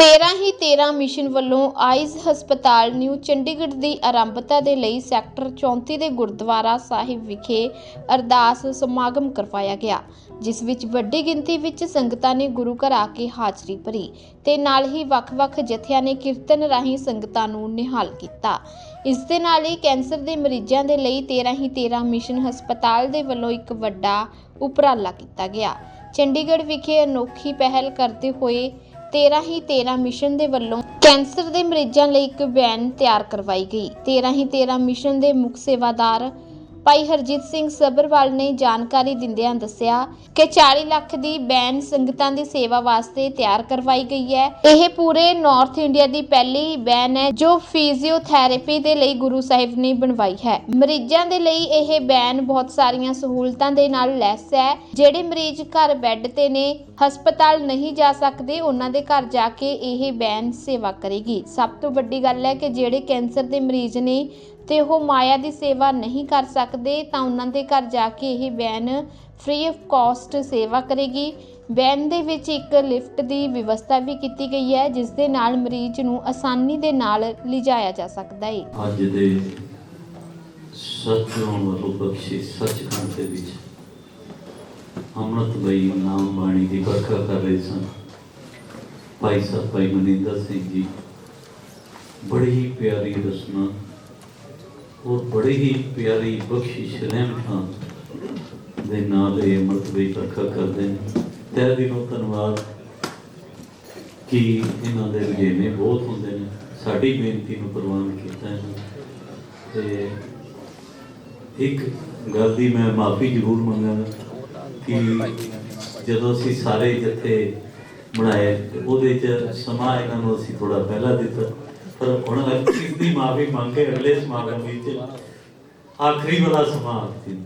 13 ਹੀ 13 ਮਿਸ਼ਨ ਵੱਲੋਂ ਆਈਜ਼ ਹਸਪਤਾਲ ਨਿਊ ਚੰਡੀਗੜ੍ਹ ਦੀ ਆਰੰਭਤਾ ਦੇ ਲਈ ਸੈਕਟਰ 34 ਦੇ ਗੁਰਦੁਆਰਾ ਸਾਹਿਬ ਵਿਖੇ ਅਰਦਾਸ ਸਮਾਗਮ ਕਰਵਾਇਆ ਗਿਆ, ਜਿਸ ਵਿੱਚ ਵੱਡੀ ਗਿਣਤੀ ਵਿੱਚ ਸੰਗਤਾਂ ਨੇ ਗੁਰੂ ਘਰ ਆ ਕੇ ਹਾਜ਼ਰੀ ਭਰੀ ਤੇ ਨਾਲ ਹੀ ਵੱਖ-ਵੱਖ ਜਥਿਆਂ ਨੇ ਕੀਰਤਨ ਰਾਹੀਂ ਸੰਗਤਾਂ ਨੂੰ ਨਿਹਾਲ ਕੀਤਾ। ਇਸ ਦੇ ਨਾਲ ਹੀ ਕੈਂਸਰ ਦੇ ਮਰੀਜ਼ਾਂ ਦੇ ਲਈ 13 ਹੀ 13 ਮਿਸ਼ਨ ਹਸਪਤਾਲ ਦੇ ਵੱਲੋਂ ਇੱਕ ਵੱਡਾ ਉਪਰਾਲਾ ਕੀਤਾ ਗਿਆ। ਚੰਡੀਗੜ੍ਹ ਵਿਖੇ ਅਨੋਖੀ ਪਹਿਲ ਕਰਦੇ ਹੋਏ 13 ਹੀ 13 ਮਿਸ਼ਨ ਦੇ ਵੱਲੋਂ ਕੈਂਸਰ ਦੇ ਮਰੀਜ਼ਾਂ ਲਈ ਇੱਕ ਵੈਨ ਤਿਆਰ ਕਰਵਾਈ ਗਈ। 13 ਹੀ 13 ਮਿਸ਼ਨ ਦੇ ਮੁੱਖ ਸੇਵਾਦਾਰ ਭਾਈ ਹਰਜੀਤ ਸਿੰਘ ਸਬਰਵਾਲ ਨੇ ਜਾਣਕਾਰੀ ਦਿੰਦਿਆਂ ਦੱਸਿਆ ਕਿ 40 ਲੱਖ ਦੀ ਬੈਨ ਸੰਗਤਾਂ ਦੀ ਸੇਵਾ ਵਾਸਤੇ ਤਿਆਰ ਕਰਵਾਈ ਗਈ ਹੈ। ਇਹ ਪੂਰੇ ਨਾਰਥ ਇੰਡੀਆ ਦੀ ਪਹਿਲੀ ਬੈਨ ਹੈ ਜੋ ਫਿਜ਼ੀਓਥੈਰੇਪੀ ਦੇ ਲਈ ਗੁਰੂ ਸਾਹਿਬ ਨੇ ਬਣਵਾਈ ਹੈ। ਮਰੀਜ਼ਾਂ ਦੇ ਲਈ ਇਹ ਬੈਨ ਬਹੁਤ ਸਾਰੀਆਂ ਸਹੂਲਤਾਂ ਦੇ ਨਾਲ ਲੈਸ ਹੈ। ਜਿਹੜੇ ਮਰੀਜ਼ ਘਰ ਬੈੱਡ ਤੇ ਨੇ, ਹਸਪਤਾਲ ਨਹੀਂ ਜਾ ਸਕਦੇ, ਉਹਨਾਂ ਦੇ ਘਰ ਜਾ ਕੇ ਇਹ ਬੈਨ ਸੇਵਾ ਕਰੇਗੀ। ਸਭ ਤੋਂ ਵੱਡੀ ਗੱਲ ਹੈ ਕਿ ਜਿਹੜੇ ਕੈਂਸਰ ਦੇ ਮਰੀਜ਼ ਨੇ ਤੇ ਉਹ ਮਾਇਆ ਦੀ ਸੇਵਾ ਨਹੀਂ ਕਰ ਸਕਦੇ, ਤਾਂ ਉਹਨਾਂ ਦੇ ਘਰ ਜਾ ਕੇ ਇਹ ਵੈਨ ਫ੍ਰੀ ਆਫ ਕਾਸਟ ਸੇਵਾ ਕਰੇਗੀ। ਵੈਨ ਦੇ ਵਿੱਚ ਇੱਕ ਲਿਫਟ ਦੀ ਵਿਵਸਥਾ ਵੀ ਕੀਤੀ ਗਈ ਹੈ, ਜਿਸ ਦੇ ਨਾਲ ਮਰੀਜ਼ ਨੂੰ ਆਸਾਨੀ ਦੇ ਨਾਲ ਲਿਜਾਇਆ ਜਾ ਸਕਦਾ ਹੈ। ਅੱਜ ਦੇ ਸਤਿਗੁਰਾਂ ਵੱਲੋਂ ਸੱਚਖੰਡ ਦੇ ਵਿੱਚ ਅੰਮ੍ਰਿਤ ਬਈ ਨਾਮ ਬਾਣੀ ਦੀ ਵਰਖਾ ਕਰ ਰਹੇ ਸਨ। ਭਾਈ ਸਾਹਿਬ, ਭਾਈ ਮਨਿੰਦਰ ਸਿੰਘ ਜੀ, ਬੜੀ ਪਿਆਰੀ ਰਸਨਾ ਔਰ ਬੜੀ ਹੀ ਪਿਆਰੀ ਬਖਸ਼ਿਸ਼ ਰਹਿਮਤਾਂ ਦੇ ਨਾਲ ਇਹ ਅੰਮ੍ਰਿਤ ਬਈ ਵਰਖਾ ਕਰਦੇ ਨੇ। ਤਹਿ ਦਿਲੋਂ ਧੰਨਵਾਦ ਕਿ ਇਹਨਾਂ ਦੇ ਰਜੇਵੇਂ ਬਹੁਤ ਹੁੰਦੇ ਨੇ। ਸਾਡੀ ਬੇਨਤੀ ਨੂੰ ਪ੍ਰਵਾਨ ਕੀਤਾ ਹੈ ਤੇ ਇੱਕ ਗੱਲ ਦੀ ਮੈਂ ਮਾਫੀ ਜ਼ਰੂਰ ਮੰਗਾਂਗਾ ਕਿ ਜਦੋਂ ਅਸੀਂ ਸਾਰੇ ਜਥੇ ਬਣਾਏ ਉਹਦੇ ਚ ਸਮਾਂ ਇਹਨਾਂ ਨੂੰ ਅਸੀਂ ਥੋੜਾ ਪਹਿਲਾਂ ਦਿੱਤਾ। ਪਰ ਹੁਣ ਇਸ ਦੀ ਮਾਫੀ ਮੰਗ ਕੇ ਅਗਲੇ ਸਮਾਗਮ ਵਿੱਚ ਆਖਰੀ ਵਾਲਾ ਸਮਾਂ ਸੀ।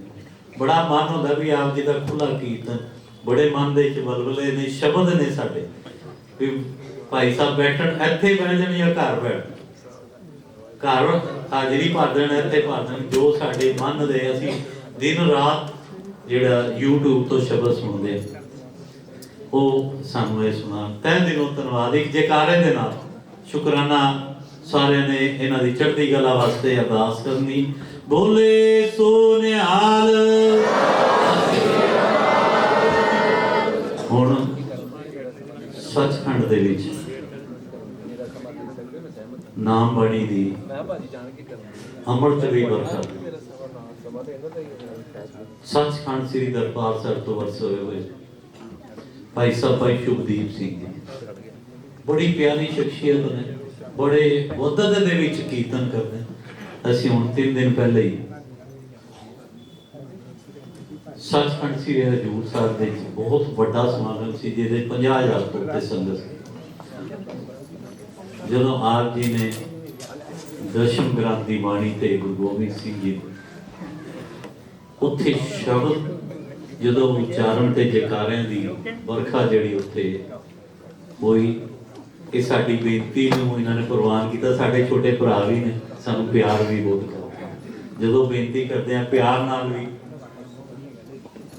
ਬੜਾ ਮਨ ਹੁੰਦਾ ਵੀ ਆਪ ਜੀ ਦਾ ਖੁੱਲਾ ਕੀਰਤਨ। ਬੜੇ ਮਨ ਦੇ ਵਿੱਚ ਬਲਬਲੇ ਨੇ ਸ਼ਬਦ ਨੇ ਸਾਡੇ। ਵੀ ਭਾਈ ਸਾਹਿਬ ਬੈਠਣ ਇੱਥੇ ਬਹਿ ਜਾਣ ਜਾਂ ਘਰ ਬੈਠ ਘਰ ਹਾਜ਼ਰੀ ਭਰ ਦੇਣ ਇੱਥੇ ਭਰ ਦੇਣ। ਜੋ ਸਾਡੇ ਮਨ ਦੇ ਅਸੀਂ ਦਿਨ ਰਾਤ ਜਿਹੜਾ YouTube ਤੋਂ ਸ਼ਬਦ ਸੁਣਦੇ ਹਾਂ, ਉਹ ਸਾਨੂੰ ਇਹ ਸੁਣਾ ਤੈਂ ਦਿਨੋਂ ਧੰਨਵਾਦ। ਇੱਕ ਜੈਕਾਰੇ ਦੇ ਨਾਲ ਸ਼ੁਕਰਾਨਾ ਸਾਰਿਆਂ ਨੇ ਇਹਨਾਂ ਦੀ ਚੜ੍ਹਦੀ ਕਲਾ ਵਾਸਤੇ ਅਰਦਾਸ ਕਰਨੀ। ਬੋਲੇ ਸੋ ਨਿਹਾਲ ਹੁਣ ਸੱਚਖੰਡ ਦੇ ਵਿੱਚ ਨਾਮ ਬਾਣੀ ਦੀ ਅੰਮ੍ਰਿਤ ਵੀ ਵਰਖਾ ਸੱਚਖੰਡ ਸ੍ਰੀ ਦਰਬਾਰ ਸਾਹਿਬ ਤੋਂ ਵਰਸੇ ਹੋਏ ਭਾਈ ਸਾਹਿਬ ਭਾਈ ਸ਼ੁਭਦੀਪ ਸਿੰਘ ਜੀ। ਬੜੀ ਪਿਆਰੀ ਸ਼ਖਸੀਅਤ ਨੇ। ਬੜੇ ਵਦਤ ਦੇ ਵਿੱਚ ਕੀਰਤਨ ਕਰਦੇ ਅਸੀਂ ਹੁਣ ਤਿੰਨ ਦਿਨ ਪਹਿਲੇ ਹੀ ਸੱਚਖੰਡ ਸ੍ਰੀ ਹਜੂਰ ਸਾਹਿਬ ਦੇ ਵਿੱਚ ਬਹੁਤ ਵੱਡਾ ਸਮਾਗਮ ਸੀ, ਜਿਹਦੇ 50000 ਤੋਂ ਉੱਤੇ ਸੰਗਤ ਸੀ। ਜਦੋਂ ਆਪ ਜੀ ਨੇ ਦਸ਼ਮ ਗ੍ਰੰਥ ਦੀ ਬਾਣੀ ਤੇ ਗੁਰੂ ਗੋਬਿੰਦ ਸਿੰਘ ਜੀ ਉੱਥੇ ਸ਼ਬਦ, ਜਦੋਂ ਉਚਾਰਨ ਤੇ ਜੈਕਾਰਿਆਂ ਦੀ ਵਰਖਾ ਜਿਹੜੀ ਉੱਥੇ ਹੋਈ ਇਹ ਸਾਡੀ ਬੇਨਤੀ ਨੂੰ ਇਹਨਾਂ ਨੇ ਪ੍ਰਵਾਨ ਕੀਤਾ। ਸਾਡੇ ਛੋਟੇ ਭਰਾ ਵੀ ਨੇ, ਸਾਨੂੰ ਪਿਆਰ ਵੀ ਬਹੁਤ ਕਰਦੇ ਜਦੋਂ ਬੇਨਤੀ ਕਰਦੇ ਆ ਪਿਆਰ ਨਾਲ ਵੀ,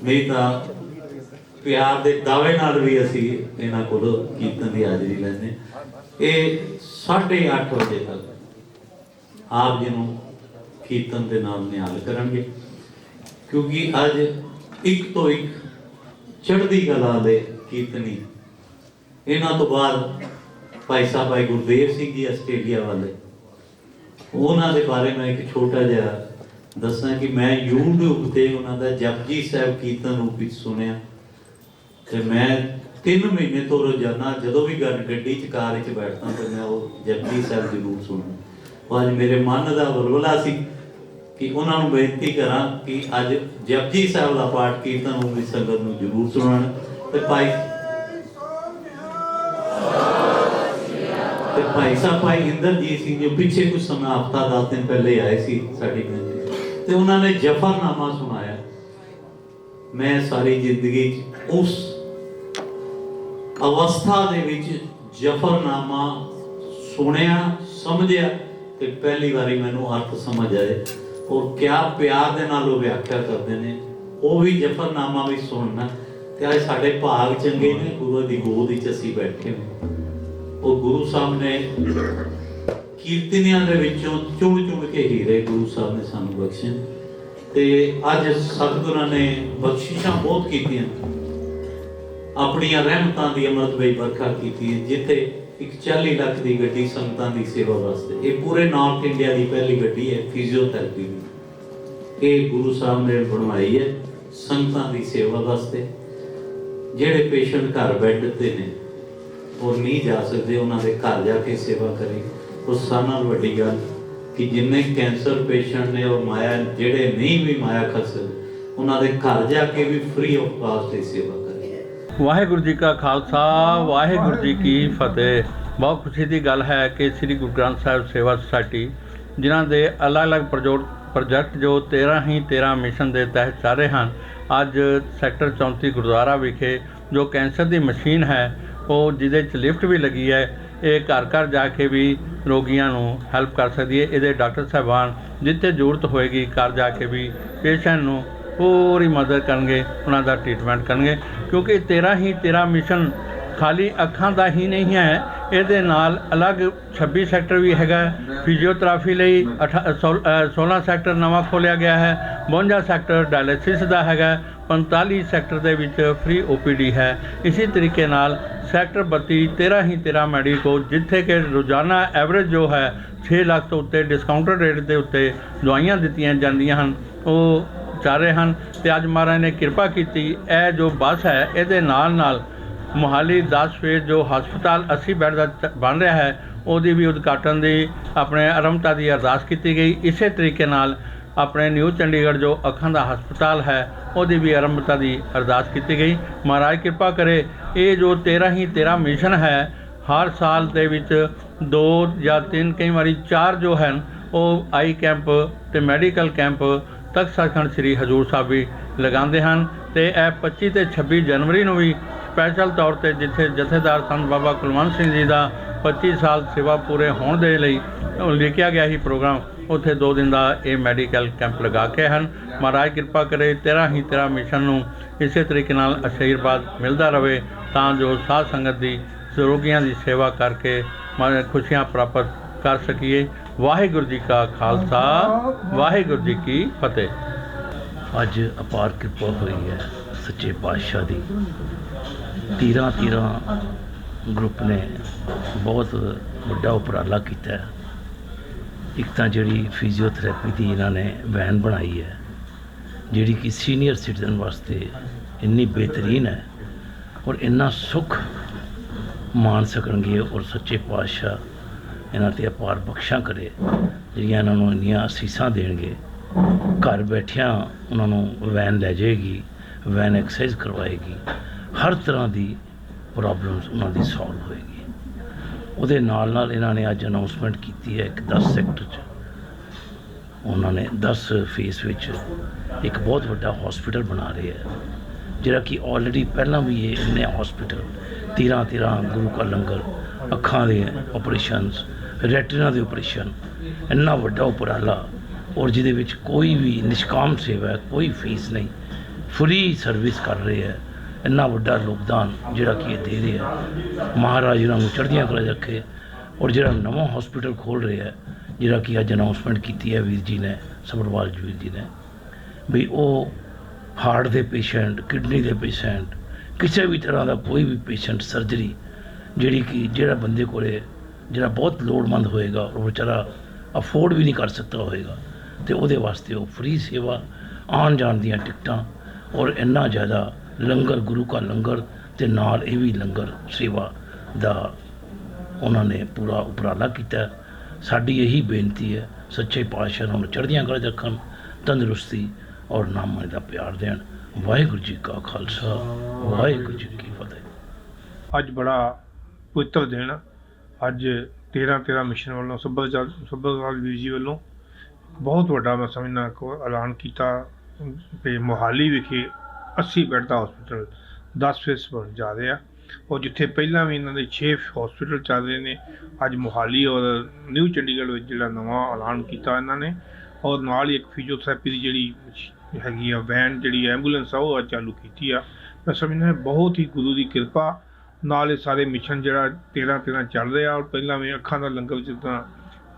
ਨਹੀਂ ਤਾਂ ਪਿਆਰ ਦੇ ਦਾਅਵੇ ਨਾਲ ਵੀ ਅਸੀਂ ਇਹਨਾਂ ਕੋਲ ਕੀਰਤਨ ਦੀ ਹਾਜ਼ਰੀ ਲੈਂਦੇ ਇਹ 8:30 ਵਜੇ ਤੱਕ ਆਪ ਜੀ ਨੂੰ ਕੀਰਤਨ ਦੇ ਨਾਲ ਨਿਹਾਲ ਕਰਨਗੇ। ਕਿਉਂਕਿ ਅੱਜ ਇੱਕ ਤੋਂ ਇੱਕ ਚੜ੍ਹਦੀ ਕਲਾ ਦੇ ਕੀਰਤਨੀ, ਇਹਨਾਂ ਤੋਂ ਬਾਅਦ ਭਾਈ ਸਾਹਿਬ ਭਾਈ ਗੁਰਦੇਵ ਸਿੰਘ ਜੀ ਆਸਟ੍ਰੇਲੀਆ ਵਾਲੇ। ਉਹਨਾਂ ਦੇ ਬਾਰੇ ਮੈਂ ਇੱਕ ਛੋਟਾ ਜਿਹਾ ਦੱਸਾਂ ਕਿ ਮੈਂ YouTube ਤੇ ਉਹਨਾਂ ਦਾ ਜਪਜੀ ਸਾਹਿਬ ਕੀਰਤਨ ਰੂਪ ਵਿੱਚ ਸੁਣਿਆ। ਤੇ ਮੈਂ 3 ਮਹੀਨੇ ਤੋਂ ਰੋਜ਼ਾਨਾ ਜਦੋਂ ਵੀ ਗੱਡ- ਗੱਡੀ ਚ ਕਾਰ 'ਚ ਬੈਠਦਾ ਤਾਂ ਮੈਂ ਉਹ ਜਪਜੀ ਸਾਹਿਬ ਜ਼ਰੂਰ ਸੁਣਦਾ ਉਹ ਅੱਜ ਮੇਰੇ ਮਨ ਦਾ ਬਲਬਲਾ ਸੀ ਕਿ ਉਹਨਾਂ ਨੂੰ ਬੇਨਤੀ ਕਰਾਂ ਕਿ ਅੱਜ ਜਪਜੀ ਸਾਹਿਬ ਦਾ ਪਾਠ ਕੀਰਤਨ ਉਹ ਵੀ ਸੰਗਤ ਨੂੰ ਜ਼ਰੂਰ ਸੁਣਾਉਣ। ਤੇ ਭਾਈ ਭਾਈ ਸਾਹਿਬ, ਭਾਈ ਇੰਦਰਜੀਤ ਸਿੰਘ ਜੋ, ਪਿੱਛੇ ਕੁਝ ਸਮਾਂ ਹਫਤਾ ਦਸ ਦਿਨ ਪਹਿਲੇ ਆਏ ਸੀ ਸਾਡੀ ਪਿੰਡ ਤੇ ਉਹਨਾਂ ਨੇ ਜਫਰਨਾਮਾ ਸੁਣਾਇਆ। ਮੈਂ ਸਾਰੀ ਜ਼ਿੰਦਗੀ ਉਸ ਅਵਸਥਾ ਦੇ ਵਿੱਚ ਜਫਰਨਾਮਾ ਸੁਣਿਆ, ਸਮਝਿਆ ਤੇ ਪਹਿਲੀ ਵਾਰੀ ਮੈਨੂੰ ਅਰਥ ਸਮਝ ਆਏ। ਔਰ ਕਿਆ ਪਿਆਰ ਦੇ ਨਾਲ ਉਹ ਵਿਆਖਿਆ ਕਰਦੇ ਨੇ। ਉਹ ਵੀ ਜਫਰਨਾਮਾ ਵੀ ਸੁਣਨਾ। ਤੇ ਅੱਜ ਸਾਡੇ ਭਾਗ ਚੰਗੇ ਨੇ, ਗੁਰੂ ਦੀ ਗੋਦ ਵਿੱਚ ਅਸੀਂ ਬੈਠੇ ਹਾਂ। ਉਹ ਗੁਰੂ ਸਾਹਿਬ ਨੇ ਕੀਰਤਨੀਆਂ ਦੇ ਵਿੱਚੋਂ ਚੁਣ ਚੁਣ ਕੇ ਹੀਰੇ ਗੁਰੂ ਸਾਹਿਬ ਨੇ ਸਾਨੂੰ ਬਖਸ਼ੇ। ਤੇ ਅੱਜ ਸਤਿਗੁਰਾਂ ਨੇ ਬਖਸ਼ਿਸ਼ਾਂ ਬਹੁਤ ਕੀਤੀਆਂ। ਆਪਣੀਆਂ ਰਹਿਮਤਾਂ ਦੀ ਅੰਮ੍ਰਿਤਮਈ ਵਰਖਾ ਕੀਤੀ ਹੈ, ਜਿੱਥੇ ਇੱਕ 40 ਲੱਖ ਦੀ ਗੱਡੀ ਸੰਗਤਾਂ ਦੀ ਸੇਵਾ ਵਾਸਤੇ। ਇਹ ਪੂਰੇ ਨਾਰਥ ਇੰਡੀਆ ਦੀ ਪਹਿਲੀ ਗੱਡੀ ਹੈ ਫਿਜ਼ੀਓਥੈਰੇਪੀ ਦੀ। ਇਹ ਗੁਰੂ ਸਾਹਿਬ ਨੇ ਬਣਵਾਈ ਹੈ ਸੰਗਤਾਂ ਦੀ ਸੇਵਾ ਵਾਸਤੇ, ਜਿਹੜੇ ਪੇਸ਼ੈਂਟ ਘਰ ਬੈੱਡ ਤੇ ਨੇ। ਉਹ ਨਹੀਂ ਜਾ ਸਕਦੇ ਉਹਨਾਂ ਦੇ ਘਰ ਜਾ ਕੇ ਸੇਵਾ ਕਰੀ। ਉਹ ਸਾਰਿਆਂ ਨਾਲ ਵੱਡੀ ਗੱਲ ਕਿ ਜਿੰਨੇ ਕੈਂਸਰ ਪੇਸ਼ੈਂਟ ਨੇ ਉਹ ਮਾਇਆ ਜਿਹੜੇ ਨਹੀਂ ਵੀ ਮਾਇਆ ਖਾ ਉਹਨਾਂ ਦੇ ਘਰ ਜਾ ਕੇ ਵੀ ਫ੍ਰੀ ਆਫ ਕਾਸਟ ਦੀ ਸੇਵਾ ਕਰੀ। ਵਾਹਿਗੁਰੂ ਜੀ ਕਾ ਖਾਲਸਾ, ਵਾਹਿਗੁਰੂ ਜੀ ਕੀ ਫਤਿਹ। ਬਹੁਤ ਖੁਸ਼ੀ ਦੀ ਗੱਲ ਹੈ ਕਿ ਸ੍ਰੀ ਗੁਰੂ ਗ੍ਰੰਥ ਸਾਹਿਬ ਸੇਵਾ ਸੁਸਾਇਟੀ, ਜਿਨ੍ਹਾਂ ਦੇ ਅਲੱਗ-ਅਲੱਗ ਪ੍ਰਜੋ- ਪ੍ਰੋਜੈਕਟ ਜੋ 13 ਹੀ 13 ਮਿਸ਼ਨ ਦੇ ਤਹਿਤ ਚੱਲ ਹਨ, ਅੱਜ ਸੈਕਟਰ 34 ਗੁਰਦੁਆਰਾ ਵਿਖੇ ਜੋ ਕੈਂਸਰ ਦੀ ਮਸ਼ੀਨ ਹੈ ਉਹ ਜਿਹਦੇ 'ਚ ਲਿਫਟ ਵੀ ਲੱਗੀ ਹੈ ਇਹ ਘਰ ਘਰ ਜਾ ਕੇ ਵੀ ਰੋਗੀਆਂ ਨੂੰ ਹੈਲਪ ਕਰ ਸਕਦੀ ਹੈ। ਇਹਦੇ ਡਾਕਟਰ ਸਾਹਿਬਾਨ ਜਿੱਥੇ ਜ਼ਰੂਰਤ ਹੋਏਗੀ ਘਰ ਜਾ ਕੇ ਵੀ ਪੇਸ਼ੈਂਟ ਨੂੰ ਪੂਰੀ ਮਦਦ ਕਰਨਗੇ ਉਹਨਾਂ ਦਾ ਟ੍ਰੀਟਮੈਂਟ ਕਰਨਗੇ। ਕਿਉਂਕਿ 13 ਹੀ 13 ਮਿਸ਼ਨ ਖਾਲੀ ਅੱਖਾਂ ਦਾ ਹੀ ਨਹੀਂ ਹੈ ਇਹਦੇ ਨਾਲ ਅਲੱਗ 26 ਸੈਕਟਰ ਵੀ ਹੈਗਾ। ਫਿਜ਼ੀਓਥੈਰੇਪੀ ਲਈ ਅਠਾ- ਸੋਲ- ਅ, 16 ਸੈਕਟਰ ਨਵਾਂ ਖੋਲ੍ਹਿਆ ਗਿਆ ਹੈ 52 ਸੈਕਟਰ ਡਾਇਲਿਸਿਸ ਦਾ ਹੈਗਾ 45 ਸੈਕਟਰ ਦੇ ਵਿੱਚ ਫ੍ਰੀ ਓਪੀਡੀ ਹੈ। ਇਸੇ ਤਰੀਕੇ ਨਾਲ ਸੈਕਟਰ 32 13 ਹੀ 13 ਮੈਡੀਕੋ, ਜਿੱਥੇ ਕਿ ਰੋਜ਼ਾਨਾ ਐਵਰੇਜ ਜੋ ਹੈ 6 ਲੱਖ ਤੋਂ ਉੱਤੇ ਡਿਸਕਾਊਂਟਡ ਰੇਟ ਦੇ ਉੱਤੇ ਦਵਾਈਆਂ ਦਿੱਤੀਆਂ ਜਾਂਦੀਆਂ ਹਨ। ਉਹ ਚੱਲ ਰਹੇ ਹਨ ਤੇ ਅੱਜ ਮਹਾਰਾਜ ਨੇ ਕਿਰਪਾ ਕੀਤੀ, ਇਹ ਜੋ ਬੱਸ ਹੈ, ਇਹਦੇ ਨਾਲ ਨਾਲ ਮੋਹਾਲੀ 10 ਫੇਜ਼ ਜੋ ਹਸਪਤਾਲ 80 ਬੈੱਡ ਦਾ ਚ- ਬਣ ਰਿਹਾ ਹੈ, ਉਹਦੀ ਵੀ ਉਦਘਾਟਨ ਦੀ ਆਪਣੇ ਆਰੰਭਤਾ ਦੀ ਅਰਦਾਸ ਕੀਤੀ ਗਈ। ਇਸੇ ਤਰੀਕੇ ਨਾਲ ਆਪਣੇ ਨਿਊ ਚੰਡੀਗੜ੍ਹ ਜੋ ਅੱਖਾਂ ਦਾ ਹਸਪਤਾਲ ਹੈ, ਉਹਦੀ ਵੀ ਆਰੰਭਤਾ ਦੀ ਅਰਦਾਸ ਕੀਤੀ ਗਈ। ਮਹਾਰਾਜ ਕਿਰਪਾ ਕਰੇ, ਇਹ ਜੋ 13 ਹੀ 13 ਮਿਸ਼ਨ ਹੈ, ਹਰ ਸਾਲ ਦੇ ਵਿੱਚ ਦੋ ਜਾਂ ਤਿੰਨ, ਕਈ ਵਾਰੀ ਚਾਰ ਜੋ ਹਨ, ਉਹ ਆਈ ਕੈਂਪ ਤੇ ਮੈਡੀਕਲ ਕੈਂਪ ਤਖਤ ਸਖਣ ਸ੍ਰੀ ਹਜੂਰ ਸਾਹਿਬ ਵੀ ਲਗਾਉਂਦੇ ਹਨ ਤੇ ਇਹ 25 ਤੇ 26 ਜਨਵਰੀ ਨੂੰ ਵੀ ਸਪੈਸ਼ਲ ਤੌਰ ਤੇ ਜਿੱਥੇ ਜਥੇਦਾਰ ਸੰਤ ਬਾਬਾ ਕੁਲਵੰਤ ਸਿੰਘ ਜੀ ਦਾ 25 ਸਾਲ ਸੇਵਾ ਪੂਰੇ ਹੋਣ ਦੇ ਲਈ ਲਿਖਿਆ ਗਿਆ ਸੀ ਪ੍ਰੋਗਰਾਮ। ਉੱਥੇ ਦੋ ਦਿਨ ਦਾ ਇਹ ਮੈਡੀਕਲ ਕੈਂਪ ਲਗਾ ਕੇ ਹਨ। ਮਹਾਰਾਜ ਕਿਰਪਾ ਕਰੇ 13 ਹੀ 13 ਮਿਸ਼ਨ ਨੂੰ ਇਸੇ ਤਰੀਕੇ ਨਾਲ ਅਸ਼ੀਰਵਾਦ ਮਿਲਦਾ ਰਹੇ ਤਾਂ ਜੋ ਸਾਧ ਸੰਗਤ ਦੀ ਰੋਗੀਆਂ ਦੀ ਸੇਵਾ ਕਰਕੇ ਮਹਾਰਾਜ ਖੁਸ਼ੀਆਂ ਪ੍ਰਾਪਤ ਕਰ ਸਕੀਏ। ਵਾਹਿਗੁਰੂ ਜੀ ਕਾ ਖਾਲਸਾ, ਵਾਹਿਗੁਰੂ ਜੀ ਕੀ ਫਤਿਹ। ਅੱਜ ਅਪਾਰ ਕਿਰਪਾ ਹੋਈ ਹੈ ਸੱਚੇ ਪਾਤਸ਼ਾਹ ਦੀ। ਤੀਰਾਂ ਤੀਰਾਂ ਗਰੁੱਪ ਨੇ ਬਹੁਤ ਵੱਡਾ ਉਪਰਾਲਾ ਕੀਤਾ ਹੈ। ਇੱਕ ਤਾਂ ਜਿਹੜੀ ਫਿਜ਼ੀਓਥੈਰੇਪੀ ਦੀ ਇਹਨਾਂ ਨੇ ਵੈਨ ਬਣਾਈ ਹੈ, ਜਿਹੜੀ ਕਿ ਸੀਨੀਅਰ ਸਿਟੀਜ਼ਨ ਵਾਸਤੇ ਇੰਨੀ ਬਿਹਤਰੀਨ ਹੈ ਔਰ ਇੰਨਾ ਸੁੱਖ ਮਾਣ ਸਕਣਗੇ ਔਰ ਸੱਚੇ ਪਾਤਸ਼ਾਹ ਇਹਨਾਂ ਤੇ ਅਪਾਰ ਬਖਸ਼ਾਂ ਕਰੇ, ਜਿਹੜੀਆਂ ਇਹਨਾਂ ਨੂੰ ਇੰਨੀਆਂ ਅਸੀਸਾਂ ਦੇਣਗੇ। ਘਰ ਬੈਠਿਆਂ ਉਹਨਾਂ ਨੂੰ ਵੈਨ ਲੈ ਜਾਏਗੀ, ਵੈਨ ਐਕਸਰਸਾਈਜ਼ ਕਰਵਾਏਗੀ, ਹਰ ਤਰ੍ਹਾਂ ਦੀ ਪ੍ਰੋਬਲਮਸ ਉਹਨਾਂ ਦੀ ਸੋਲਵ ਹੋਏਗੀ। ਉਹਦੇ ਨਾਲ ਨਾਲ ਇਹਨਾਂ ਨੇ ਅੱਜ ਅਨਾਉਂਸਮੈਂਟ ਕੀਤੀ ਹੈ ਇੱਕ 10 ਸੈਕਟਰ 'ਚ। ਉਹਨਾਂ ਨੇ 10 ਫੇਸ ਵਿੱਚ ਇੱਕ ਬਹੁਤ ਵੱਡਾ ਹਸਪੀਟਲ ਬਣਾ ਰਹੇ ਹੈ, ਜਿਹੜਾ ਕਿ ਆਲਰੇਡੀ ਪਹਿਲਾਂ ਵੀ ਇਹ ਇੰਨੇ ਹਸਪੀਟਲ ਤੀਰਾਂ ਤੀਰਾਂ ਗੁਰੂ ਕਾ ਲੰਗਰ, ਅੱਖਾਂ ਦੇ ਆਪਰੇਸ਼ਨਸ ਰੈਟੀਨਾ ਦੇ ਆਪਰੇਸ਼ਨ ਇੰਨਾ ਵੱਡਾ ਉਪਰਾਲਾ, ਔਰ ਜਿਹਦੇ ਵਿੱਚ ਕੋਈ ਵੀ ਨਿਸ਼ਕਾਮ ਸੇਵਾ ਕੋਈ ਫੀਸ ਨਹੀਂ ਫ੍ਰੀ ਸਰਵਿਸ ਕਰ ਰਹੇ ਹੈ। ਇੰਨਾ ਵੱਡਾ ਯੋਗਦਾਨ ਜਿਹੜਾ ਕਿ ਇਹ ਦੇ ਰਿਹਾ। ਮਹਾਰਾਜ ਇਹਨਾਂ ਨੂੰ ਚੜ੍ਹਦੀਆਂ ਕਲਾ ਰੱਖੇ ਔਰ ਜਿਹੜਾ ਨਵਾਂ ਹਸਪੀਟਲ ਖੋਲ ਰਿਹਾ ਜਿਹੜਾ ਕਿ ਅੱਜ ਅਨਾਉਂਸਮੈਂਟ ਕੀਤੀ ਹੈ ਵੀਰ ਜੀ ਨੇ, ਸਬਰਵਾਲ ਜੀ ਵੀਰ ਜੀ ਨੇ ਵੀ ਉਹ ਹਾਰਟ ਦੇ ਪੇਸ਼ੈਂਟ ਕਿਡਨੀ ਦੇ ਪੇਸ਼ੈਂਟ ਕਿਸੇ ਵੀ ਤਰ੍ਹਾਂ ਦਾ ਕੋਈ ਵੀ ਪੇਸ਼ੈਂਟ ਸਰਜਰੀ ਜਿਹੜੀ ਕਿ ਜਿਹੜਾ ਬੰਦੇ ਕੋਲੇ ਜਿਹੜਾ ਬਹੁਤ ਲੋੜਮੰਦ ਹੋਏਗਾ ਔਰ ਵਿਚਾਰਾ ਅਫੋਰਡ ਵੀ ਨਹੀਂ ਕਰ ਸਕਦਾ ਹੋਏਗਾ, ਤੇ ਉਹਦੇ ਵਾਸਤੇ ਉਹ ਫ੍ਰੀ ਸੇਵਾ ਆਉਣ ਜਾਣ ਦੀਆਂ ਟਿਕਟਾਂ ਔਰ ਇੰਨਾ ਜ਼ਿਆਦਾ ਲੰਗਰ, ਗੁਰੂ ਕਾ ਲੰਗਰ ਤੇ ਨਾਲ ਇਹ ਵੀ ਲੰਗਰ ਸੇਵਾ ਦਾ ਉਹਨਾਂ ਨੇ ਪੂਰਾ ਉਪਰਾਲਾ ਕੀਤਾ। ਸਾਡੀ ਇਹੀ ਬੇਨਤੀ ਹੈ, ਸੱਚੇ ਪਾਤਸ਼ਾਹ ਨੂੰ ਚੜ੍ਹਦੀਆਂ ਕਲਾ ਰੱਖਣ, ਤੰਦਰੁਸਤੀ ਔਰ ਨਾਮਾਂ ਦਾ ਪਿਆਰ ਦੇਣ। ਵਾਹਿਗੁਰੂ ਜੀ ਕਾ ਖਾਲਸਾ, ਵਾਹਿਗੁਰੂ ਜੀ ਕੀ ਫਤਿਹ। ਅੱਜ ਬੜਾ ਪਵਿੱਤਰ ਦਿਨ ਅੱਜ 13 13 ਮਿਸ਼ਨ ਵੱਲੋਂ, ਸੱਭਿਆਚਾਰ ਸੱਭਿਆਚਾਰ ਵੀਰ ਜੀ ਵੱਲੋਂ ਬਹੁਤ ਵੱਡਾ ਮੈਂ ਸਮਝਣਾ ਕੋ ਐਲਾਨ ਕੀਤਾ। ਕਿ ਮੋਹਾਲੀ ਵਿਖੇ 80 ਬੈੱਡ ਦਾ ਹਸਪੀਟਲ 10 ਫੇਸ ਬਣ ਜਾ ਰਿਹਾ ਔਰ ਜਿੱਥੇ ਪਹਿਲਾਂ ਵੀ ਇਹਨਾਂ ਦੇ 6 ਹਸਪੀਟਲ ਚੱਲ ਰਹੇ ਨੇ, ਅੱਜ ਮੋਹਾਲੀ ਔਰ ਨਿਊ ਚੰਡੀਗੜ੍ਹ ਵਿੱਚ ਜਿਹੜਾ ਨਵਾਂ ਐਲਾਨ ਕੀਤਾ ਇਹਨਾਂ ਨੇ। ਔਰ ਨਾਲ ਹੀ ਇੱਕ ਫਿਜ਼ੀਓਥੈਰੇਪੀ ਦੀ ਜਿਹੜੀ ਹੈਗੀ ਆ ਵੈਨ ਜਿਹੜੀ ਐਂਬੂਲੈਂਸ ਆ, ਉਹ ਅੱਜ ਚਾਲੂ ਕੀਤੀ ਆ। ਮੈਂ ਸਮਝਦਾ ਬਹੁਤ ਹੀ ਗੁਰੂ ਦੀ ਕਿਰਪਾ, ਨਾਲ ਇਹ ਸਾਰੇ ਮਿਸ਼ਨ ਜਿਹੜਾ 13 13 ਚੱਲ ਰਿਹਾ ਔਰ ਪਹਿਲਾਂ ਵੀ ਅੱਖਾਂ ਦਾ ਲੰਗਰ ਜਿੱਦਾਂ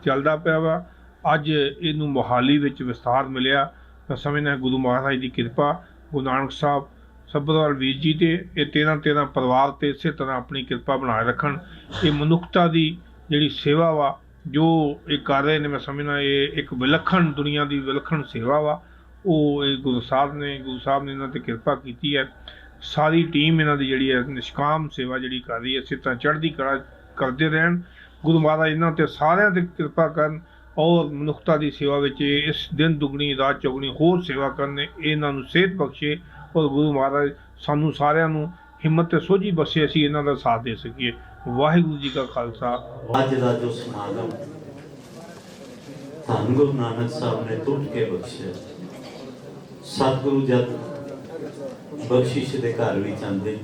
ਚੱਲਦਾ ਪਿਆ ਵਾ। ਅੱਜ ਇਹਨੂੰ ਮੋਹਾਲੀ ਵਿੱਚ ਵਿਸਥਾਰ ਮਿਲਿਆ। ਮੈਂ ਸਮਝਦਾ ਗੁਰੂ ਮਹਾਰਾਜ ਦੀ ਕਿਰਪਾ ਗੁਰੂ ਨਾਨਕ ਸਾਹਿਬ ਸੱਭਰਵਾਲ ਵੀਰ ਜੀ ਤੇ ਇਹ 13 13 ਪਰਿਵਾਰ ਤੇ ਇਸੇ ਤਰ੍ਹਾਂ ਆਪਣੀ ਕਿਰਪਾ ਬਣਾਏ ਰੱਖਣ। ਇਹ ਮਨੁੱਖਤਾ ਦੀ ਜਿਹੜੀ ਸੇਵਾ ਵਾ, ਜੋ ਇਹ ਕਰ ਰਹੇ ਨੇ, ਮੈਂ ਸਮਝਣਾ ਇਹ ਇੱਕ ਵਿਲੱਖਣ ਦੁਨੀਆ ਦੀ ਵਿਲੱਖਣ ਸੇਵਾ ਵਾ, ਉਹ ਇਹ ਗੁਰੂ ਸਾਹਿਬ ਨੇ, ਗੁਰੂ ਸਾਹਿਬ ਨੇ ਇਹਨਾਂ ਤੇ ਕਿਰਪਾ ਕੀਤੀ ਹੈ। ਸਾਰੀ ਟੀਮ ਇਹਨਾਂ ਦੀ ਜਿਹੜੀ ਹੈ, ਨਿਸ਼ਕਾਮ ਸੇਵਾ ਜਿਹੜੀ ਕਰ ਰਹੀ ਹੈ, ਇਸੇ ਤਰ੍ਹਾਂ ਚੜ੍ਹਦੀ ਕਲਾ ਕਰਦੇ ਰਹਿਣ। ਗੁਰੂ ਮਹਾਰਾਜ ਇਹਨਾਂ ਤੇ ਸਾਰਿਆਂ ਤੇ ਕਿਰਪਾ ਕਰਨ ਔਰ ਮਨੁੱਖਤਾ ਦੀ ਸੇਵਾ ਵਿੱਚ ਇਸ ਦਿਨ ਦੁਗਣੀ, ਰਾਤ ਚੌਗਣੀ ਹੋਰ ਸੇਵਾ ਕਰਨ, ਇਹਨਾਂ ਨੂੰ ਸਿਹਤ ਬਖਸ਼ੇ ਔਰ ਗੁਰੂ ਮਹਾਰਾਜ ਸਾਨੂੰ ਸਾਰਿਆਂ ਨੂੰ ਹਿੰਮਤ ਤੇ ਸੋਝੀ ਬਖਸ਼ੇ, ਅਸੀਂ ਇਹਨਾਂ ਦਾ ਸਾਥ ਦੇ ਸਕੀਏ। ਵਾਹਿਗੁਰੂ ਜੀ ਕਾ ਖਾਲਸਾ। ਅੱਜ ਦਾ ਜੋ ਸਮਾਗਮ, ਧੰਨ ਗੁਰੂ ਨਾਨਕ ਸਾਹਿਬ ਨੇ ਟੁੱਟ ਕੇ ਬਖਸ਼ਿਆ। ਸਤਿਗੁਰੂ ਜਦ ਬਖਸ਼ਿਸ਼ ਦੇ ਘਰ ਵਿੱਚ ਆਉਂਦੇ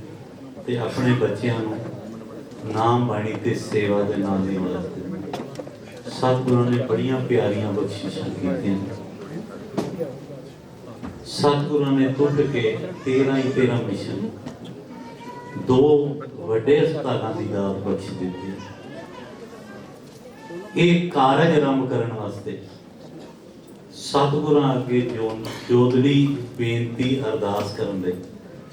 ਤੇ ਆਪਣੇ ਬੱਚਿਆਂ ਨੂੰ ਨਾਮ ਬਾਣੀ ਤੇ ਸੇਵਾ ਦੇ ਨਾਲ ਹੀ ਵਰਤਦੇ ਸਤਿਗੁਰਾਂ ਨੇ ਬੜੀਆਂ ਪਿਆਰੀਆਂ ਬਖਸ਼ਿਸ਼ਾਂ ਕੀਤੀਆਂ। ਸਤਿਗੁਰਾਂ ਨੇ ਟੁੱਟ ਕੇ 13 ਹੀ 13 ਮਿਸ਼ਨ, ਦੋ ਵੱਡੇ ਹਸਪਤਾਲਾਂ ਦੀ ਦਾਤ ਬਖਸ਼ ਦਿੱਤੀ। ਇਹ ਕਾਰਜ ਆਰੰਭ ਕਰਨ ਵਾਸਤੇ ਸਤਿਗੁਰਾਂ ਅੱਗੇ ਜੋ ਜੋਦੜੀ ਬੇਨਤੀ ਅਰਦਾਸ ਕਰਨ ਲਈ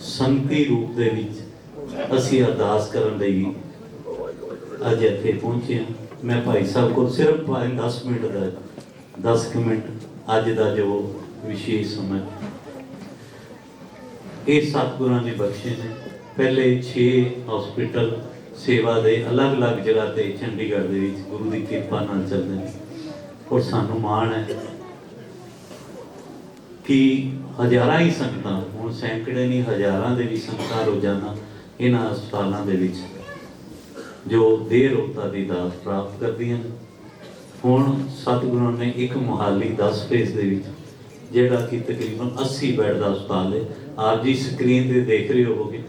ਸੰਤੀ ਰੂਪ ਦੇ ਵਿੱਚ ਅਸੀਂ ਅਰਦਾਸ ਕਰਨ ਲਈ ਅੱਜ ਇੱਥੇ ਪਹੁੰਚੇ ਹਾਂ। ਮੈਂ ਭਾਈ ਸਾਹਿਬ ਕੋਲ ਸਿਰਫ 10 ਮਿੰਟ ਦਾ 10 ਕੁ ਮਿੰਟ ਅੱਜ ਦਾ ਜੋ ਵਿਸ਼ੇਸ਼ ਸਮਾਂ ਇਹ ਸਤਿਗੁਰਾਂ ਦੀ ਬਖਸ਼ਿਸ਼ ਹੈ। ਪਹਿਲੇ 6 ਹਸਪੀਟਲ ਸੇਵਾ ਦੇ ਅਲੱਗ-ਅਲੱਗ ਜਗ੍ਹਾ ਤੇ ਚੰਡੀਗੜ੍ਹ ਦੇ ਵਿੱਚ ਗੁਰੂ ਦੀ ਕਿਰਪਾ ਨਾਲ ਚੱਲਦੇ ਨੇ। ਔਰ ਸਾਨੂੰ ਮਾਣ ਹੈ ਕਿ ਹਜ਼ਾਰਾਂ ਹੀ ਸੰਗਤਾਂ, ਹੁਣ ਸੈਂਕੜੇ ਨਹੀਂ, ਹਜ਼ਾਰਾਂ ਦੇ ਵੀ ਸੰਗਤਾਂ ਰੋਜ਼ਾਨਾ ਇਹਨਾਂ ਹਸਪਤਾਲਾਂ ਦੇ ਵਿੱਚ ਜੋ ਦੇਰ ਰੋਗਤਾ ਦੀ ਦਾਤ ਪ੍ਰਾਪਤ ਕਰਦੀਆਂ ਨੇ। ਹੁਣ ਸਤਿਗੁਰਾਂ ਨੇ ਇੱਕ ਮੁਹਾਲੀ 10 ਫੇਸ ਦੇ ਵਿੱਚ, ਜਿਹੜਾ ਕਿ ਤਕਰੀਬਨ 80 ਬੈੱਡ ਦਾ ਹਸਪਤਾਲ ਹੈ। ਆਪ ਜੀ ਸਕਰੀਨ ਤੇ ਦੇਖ ਰਹੇ ਹੋਵੋਗੇ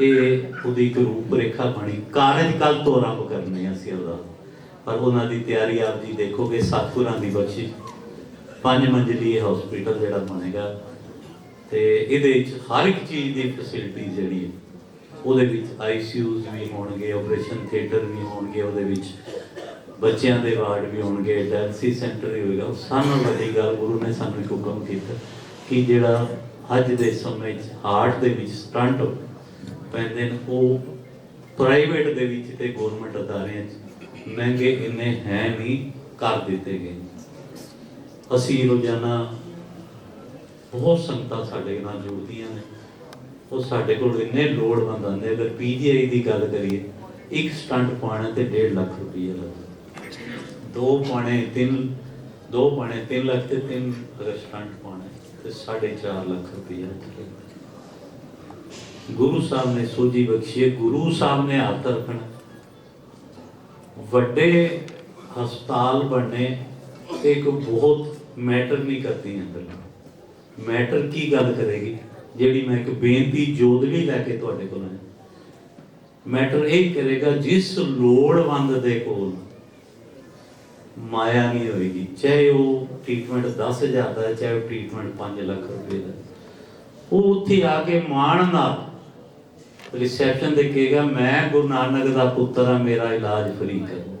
ਇਹ ਉਹਦੀ ਇੱਕ ਰੂਪ ਰੇਖਾ ਬਣੀ। ਕਾਰਜ ਕੱਲ ਤੋਂ ਆਰੰਭ ਕਰਨੇ ਅਸੀਂ ਉਹਦਾ ਪਰ ਉਹਨਾਂ ਦੀ ਤਿਆਰੀ ਆਪ ਜੀ ਦੇਖੋਗੇ, ਸਤਿਗੁਰਾਂ ਦੀ ਬਖਸ਼ਿਸ਼ ਪੰਜ ਮੰਜ਼ਲੀ ਇਹ ਹਸਪੀਟਲ ਜਿਹੜਾ ਬਣੇਗਾ। ਤੇ ਇਹਦੇ ਵਿੱਚ ਹਰ ਇੱਕ ਚੀਜ਼ ਦੀ ਫੈਸਿਲਿਟੀ ਜਿਹੜੀ ਹੈ ਉਹਦੇ ਵਿੱਚ ਆਈਸੀਯੂਜ਼ ਵੀ ਹੋਣਗੇ ਆਪਰੇਸ਼ਨ ਥੀਏਟਰ ਵੀ ਹੋਣਗੇ, ਉਹਦੇ ਵਿੱਚ ਬੱਚਿਆਂ ਦੇ ਵਾਰਡ ਵੀ ਹੋਣਗੇ ਡਾਇਲਸਿਸ ਸੈਂਟਰ ਵੀ ਹੋਏਗਾ। ਸਾਨੂੰ ਵੱਡੀ ਗੱਲ, ਗੁਰੂ ਨੇ ਸਾਨੂੰ ਇੱਕ ਹੁਕਮ ਕੀਤਾ ਕਿ ਜਿਹੜਾ ਅੱਜ ਦੇ ਸਮੇਂ 'ਚ ਹਾਰਟ ਦੇ ਵਿੱਚ ਸਟੰਟ ਪੈਂਦੇ ਨੇ, ਉਹ ਪ੍ਰਾਈਵੇਟ ਦੇ ਵਿੱਚ ਤੇ ਗਵਰਨਮੈਂਟ ਅਦਾਰਿਆਂ 'ਚ ਮਹਿੰਗੇ ਇੰਨੇ ਹੈ ਨਹੀਂ, ਕਰ ਦਿੱਤੇ ਗਏ। ਅਸੀਂ ਰੋਜ਼ਾਨਾ ਬਹੁਤ ਸੰਗਤਾਂ ਸਾਡੇ ਨਾਲ ਜੁੜਦੀਆਂ ਨੇ। ਉਹ ਸਾਡੇ ਕੋਲ ਇੰਨੇ ਲੋੜਵੰਦ ਆਉਂਦੇ ਅਗਰ ਪੀਜੀਆਈ ਦੀ ਗੱਲ ਕਰੀਏ, ਇੱਕ ਸਟੰਟ ਪਾਉਣਾ ਤੇ 1.5 ਲੱਖ ਰੁਪਏ ਲੱਗਦਾ। ਦੋ ਪਾਣੇ ਤਿੰਨ, ਦੋ ਪਾਣੇ 3 ਲੱਖ ਤੇ ਤਿੰਨ ਅਗਰ ਸਟੰਟ ਪਾਉਣਾ, ਤੇ 4.5 ਲੱਖ ਰੁਪਏ ਗੁਰੂ ਸਾਹਿਬ ਨੇ ਸੋਝੀ ਬਖਸ਼ੀ ਗੁਰੂ ਸਾਹਿਬ ਨੇ ਹੱਥ ਰੱਖਣਾ। ਵੱਡੇ ਹਸਪਤਾਲ ਬਣਨੇ ਇੱਕ ਬਹੁਤ ਮੈਟਰ ਨਹੀਂ ਕਰਦੀ ਅੰਦਰ ਮੈਟਰ ਕੀ ਗੱਲ ਕਰੇਗੀ? ਜਿਹੜੀ ਮੈਂ ਇੱਕ ਬੇਨਤੀ ਜੋਦਲੀ ਲੈ ਕੇ ਤੁਹਾਡੇ ਕੋਲ ਆਇਆ। ਮੈਟਰ ਇਹ ਕਰੇਗਾ ਜਿਸ ਲੋੜਵੰਦ ਦੇ ਕੋਲ ਮਾਇਆ ਨਹੀਂ ਹੋਏਗੀ ਚਾਹੇ ਉਹ ਟ੍ਰੀਟਮੈਂਟ 10000 ਦਾ ਚਾਹੇ ਉਹ ਟ੍ਰੀਟਮੈਂਟ 5 ਲੱਖ ਰੁਪਏ ਦਾ। ਉਹ ਉੱਥੇ ਆ ਕੇ ਮਾਣ ਨਾਲ ਰਿਸੈਪਸ਼ਨ ਦੇ ਕਹੇਗਾ ਮੈਂ ਗੁਰੂ ਨਾਨਕ ਦਾ ਪੁੱਤਰ ਆ ਮੇਰਾ ਇਲਾਜ ਫ੍ਰੀ ਕਰੋ।